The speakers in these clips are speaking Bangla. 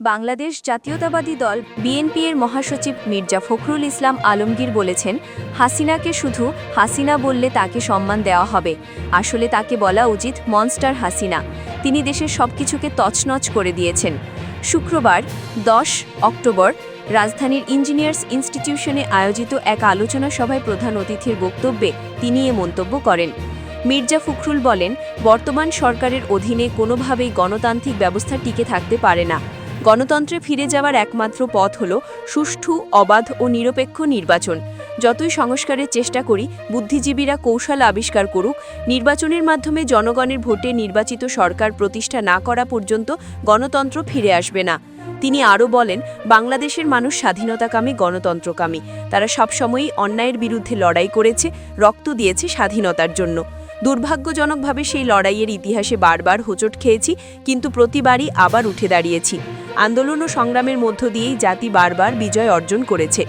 বাংলাদেশ জাতীয়তাবাদী দল বিএনপি এর মহাসচিব মির্জা ফখরুল ইসলাম আলমগীর বলেছেন, হাসিনাকে শুধু হাসিনা বললে তাকে সম্মান দেওয়া হবে। আসলে তাকে বলা উচিত মনস্টার হাসিনা। তিনি দেশের সবকিছুকে তছনছ করে দিয়েছেন। শুক্রবার, দশ অক্টোবর, রাজধানীর ইঞ্জিনিয়ার্স ইনস্টিটিউশনে আয়োজিত এক আলোচনা সভায় প্রধান অতিথির বক্তব্যে তিনি এ মন্তব্য করেন। মির্জা ফখরুল বলেন, বর্তমান সরকারের অধীনে কোনোভাবেই গণতান্ত্রিক ব্যবস্থা টিকে থাকতে পারে না। গণতন্ত্রে ফিরে যাওয়ার একমাত্র পথ হল সুষ্ঠু, অবাধ ও নিরপেক্ষ নির্বাচন। যতই সংস্কারের চেষ্টা করি, বুদ্ধিজীবীরা কৌশল আবিষ্কার করুক, নির্বাচনের মাধ্যমে জনগণের ভোটে নির্বাচিত সরকার প্রতিষ্ঠা না করা পর্যন্ত গণতন্ত্র ফিরে আসবে না। তিনি আরও বলেন, বাংলাদেশের মানুষ স্বাধীনতাকামী, গণতন্ত্রকামী। তারা সবসময়ই অন্যায়ের বিরুদ্ধে লড়াই করেছে, রক্ত দিয়েছে স্বাধীনতার জন্য। দুর্ভাগ্যজনকভাবে সেই লড়াইয়ের ইতিহাসে বারবার হোঁচট খেয়েছি, কিন্তু প্রতিবারই আবার উঠে দাঁড়িয়েছি। আন্দোলন ও সংগ্রামের মধ্য দিয়েই জাতি বারবার বিজয় অর্জন করেছে।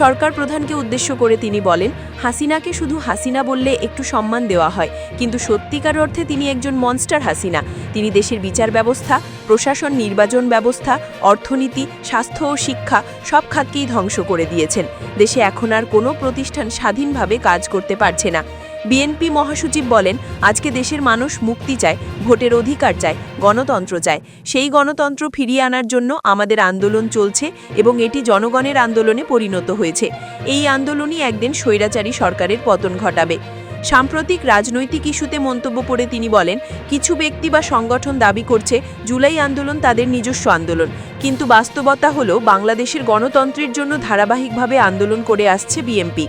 সরকার প্রধানকে উদ্দেশ্য করে তিনি বলেন, হাসিনাকে শুধু হাসিনা বললে একটু সম্মান দেওয়া হয়, কিন্তু সত্যিকার অর্থে তিনি একজন মনস্টার হাসিনা। তিনি দেশের বিচার ব্যবস্থা, প্রশাসন নির্বাচন ব্যবস্থা, অর্থনীতি, স্বাস্থ্য ও শিক্ষা সব খাতকেই ধ্বংস করে দিয়েছেন। দেশে এখন আর কোনো প্রতিষ্ঠান স্বাধীনভাবে কাজ করতে পারছে না। বিএনপি মহাসচিব বলেন, আজকে দেশের মানুষ মুক্তি চায়, ভোটের অধিকার চায়, গণতন্ত্র চায়। সেই গণতন্ত্র ফিরিয়ে আনার জন্য আমাদের আন্দোলন চলছে এবং এটি জনগণের আন্দোলনে পরিণত হয়েছে। এই আন্দোলনই একদিন স্বৈরাচারী সরকারের পতন ঘটাবে। সাম্প্রতিক রাজনৈতিক ইস্যুতে মন্তব্য করে তিনি বলেন, কিছু ব্যক্তি বা সংগঠন দাবি করছে, জুলাই আন্দোলন তাদের নিজস্ব আন্দোলন। কিন্তু বাস্তবতা হলো, বাংলাদেশের গণতন্ত্রের জন্য ধারাবাহিকভাবে আন্দোলন করে আসছে বিএনপি।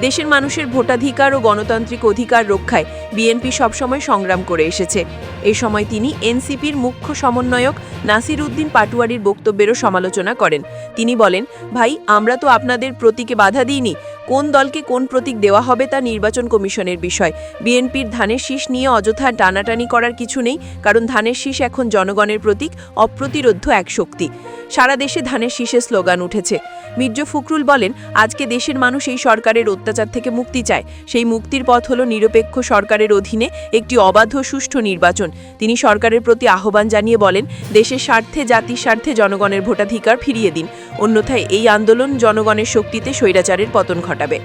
দেশের মানুষের ভোটাধিকার ও গণতান্ত্রিক অধিকার রক্ষায় বিএনপি সবসময় সংগ্রাম করে এসেছে। এ সময় তিনি এনসিপির মুখ্য সমন্বয়ক নাসির উদ্দিন পাটুয়ারির বক্তব্যেরও সমালোচনা করেন। তিনি বলেন, ভাই, আমরা তো আপনাদের প্রতীকে বাধা দিইনি। কোন দলকে কোন প্রতীক দেওয়া হবে তা নির্বাচন কমিশনের বিষয়। বিএনপির ধানের শীষ নিয়ে অযথা টানাটানি করার কিছু নেই, কারণ ধানের শীষ এখন জনগণের প্রতীক, অপ্রতিরোধ্য এক শক্তি। সারা দেশে ধানের শীষের স্লোগান উঠেছে। মির্জা ফখরুল বলেন, আজকে দেশের মানুষ এই সরকারের অত্যাচার থেকে মুক্তি চায়। সেই মুক্তির পথ হল নিরপেক্ষ সরকারের অধীনে একটি অবাধ সুষ্ঠু নির্বাচন। তিনি সরকারের প্রতি আহ্বান জানিয়ে বলেন, দেশের স্বার্থে, জাতির স্বার্থে জনগণের ভোটাধিকার ফিরিয়ে দিন। অন্যথায় এই আন্দোলন জনগণের শক্তিতে স্বৈরাচারের পতন ঘটাবে।